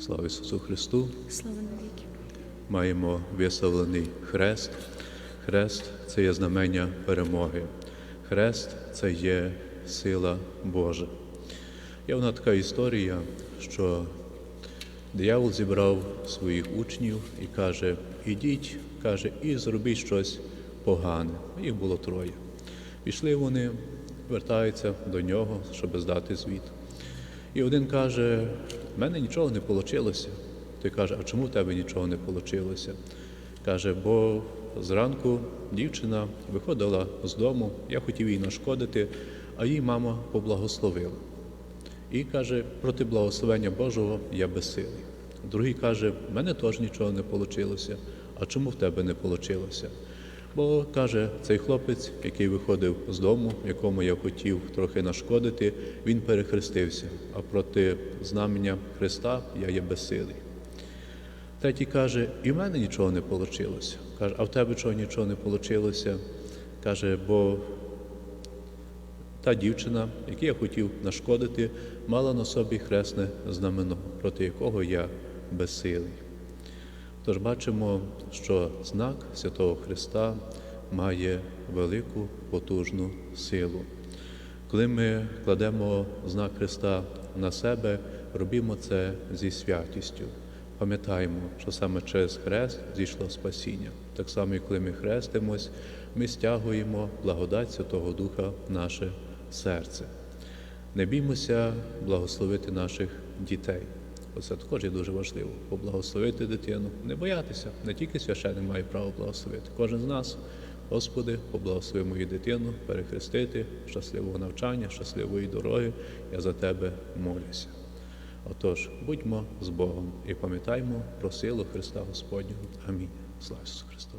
Слава Ісусу Христу! Слава навіки. Маємо виставлений хрест. Хрест це є знамення перемоги. Хрест це є сила Божа. Є вона така історія, що диявол зібрав своїх учнів і каже: ідіть, каже, і зробіть щось погане. Їх було троє. Пішли вони, вертаються до нього, щоб здати звіт. І один каже: в мене нічого не вийшло. Той каже, а чому в тебе нічого не вийшло? Каже, бо зранку дівчина виходила з дому, я хотів їй нашкодити, а їй мама поблагословила. І каже, проти благословення Божого я безсилий. Другий каже, в мене теж нічого не вийшло. А чому в тебе не вийшло? Бо каже, цей хлопець, який виходив з дому, якому я хотів трохи нашкодити, він перехрестився, а проти знамення Христа я є безсилий. Третій каже, і в мене нічого не вийшло. Каже, а в тебе чого нічого не вийшло? Каже, бо та дівчина, яку я хотів нашкодити, мала на собі хресне знамено, проти якого я безсилий. Тож бачимо, що знак Святого Христа має велику потужну силу. Коли ми кладемо знак Христа на себе, робимо це зі святістю. Пам'ятаємо, що саме через хрест зійшло спасіння. Так само, і коли ми хрестимось, ми стягуємо благодать Святого Духа в наше серце. Не біймося благословити наших дітей. Оце також є дуже важливо поблагословити дитину, не боятися. Не тільки священник має право благословити. Кожен з нас, Господи, поблагослови мою дитину, перехрестити, щасливого навчання, щасливої дороги. Я за тебе молюся. Отож, будьмо з Богом і пам'ятаймо про силу Христа Господнього. Амінь. Слава Ісусу Христу!